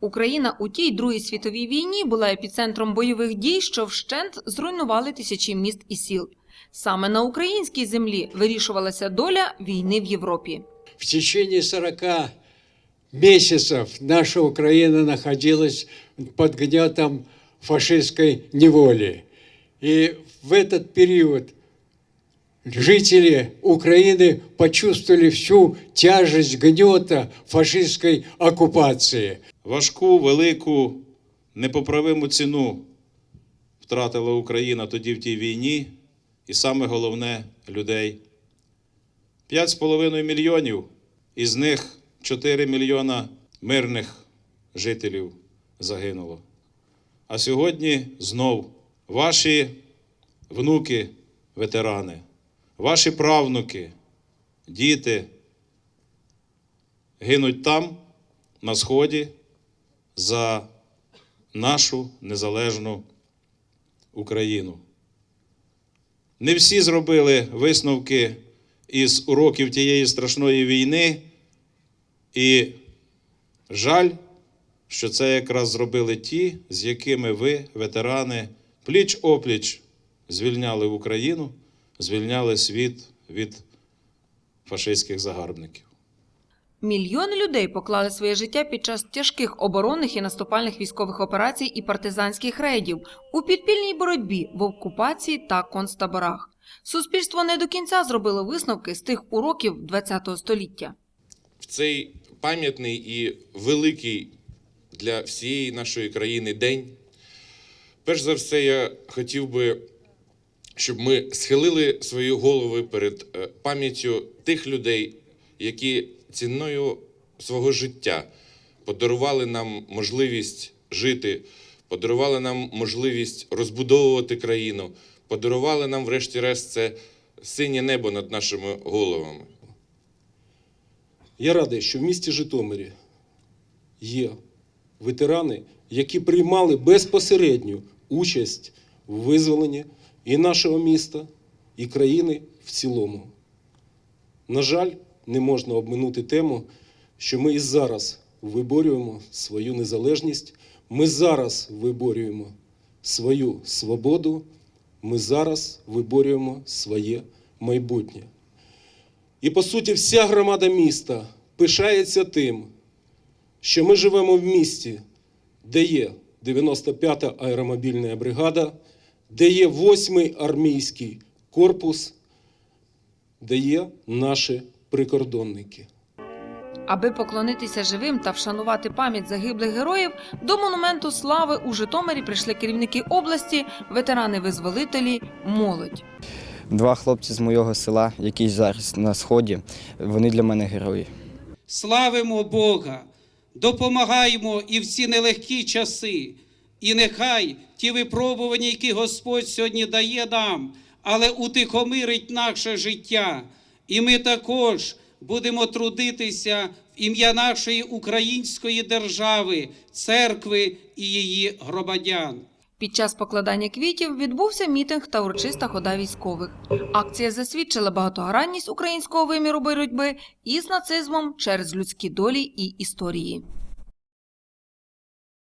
Україна у тій Другій світовій війні була епіцентром бойових дій, що вщент зруйнували тисячі міст і сіл. Саме на українській землі вирішувалася доля війни в Європі. В течение 40 месяцев наша Украина находилась под гнетом фашистской неволи. И в этот период жители Украины почувствовали всю тяжесть гнета фашистской оккупации. Важку, велику, непоправиму ціну втратила Україна тоді в тій війні, і саме головне людей. 5,5 мільйонів, із них 4 мільйона мирних жителів загинуло. А сьогодні знов ваші внуки, ветерани, ваші правнуки, діти гинуть там, на Сході, за нашу незалежну Україну. Не всі зробили висновки із уроків тієї страшної війни, і жаль, що це якраз зробили ті, з якими ви, ветерани, пліч опліч звільняли Україну, звільняли світ від фашистських загарбників. Мільйони людей поклали своє життя під час тяжких оборонних і наступальних військових операцій і партизанських рейдів у підпільній боротьбі в окупації та концтаборах. Суспільство не до кінця зробило висновки з тих уроків ХХ століття. в цей пам'ятний і великий для всієї нашої країни день. Перш за все, я хотів би, щоб ми схилили свої голови перед е, пам'яттю тих людей, які ціною свого життя подарували нам можливість жити, подарували нам можливість розбудовувати країну, подарували нам, врешті-решт, це синє небо над нашими головами. Я радий, що в місті Житомирі є ветерани, які приймали безпосередню участь в визволенні і нашого міста, і країни в цілому. На жаль, не можна обминути тему, що ми і зараз виборюємо свою незалежність, ми зараз виборюємо свою свободу, ми зараз виборюємо своє майбутнє. І по суті, вся громада міста пишається тим, що ми живемо в місті, де є 95-та аеромобільна бригада, де є 8-й армійський корпус, де є наші прикордонники. Аби поклонитися живим та вшанувати пам'ять загиблих героїв, до монументу слави у Житомирі прийшли керівники області, ветерани-визволителі, молодь. Два хлопці з моєго села, які зараз на сході, вони для мене герої. Славимо Бога, допомагаємо і в ці нелегкі часи. І нехай ті випробування, які Господь сьогодні дає нам, але утихомирить наше життя. І ми також будемо трудитися в ім'я нашої української держави, церкви і її громадян. Під час покладання квітів відбувся мітинг та урочиста хода військових. Акція засвідчила багатогранність українського виміру боротьби із нацизмом через людські долі і історії.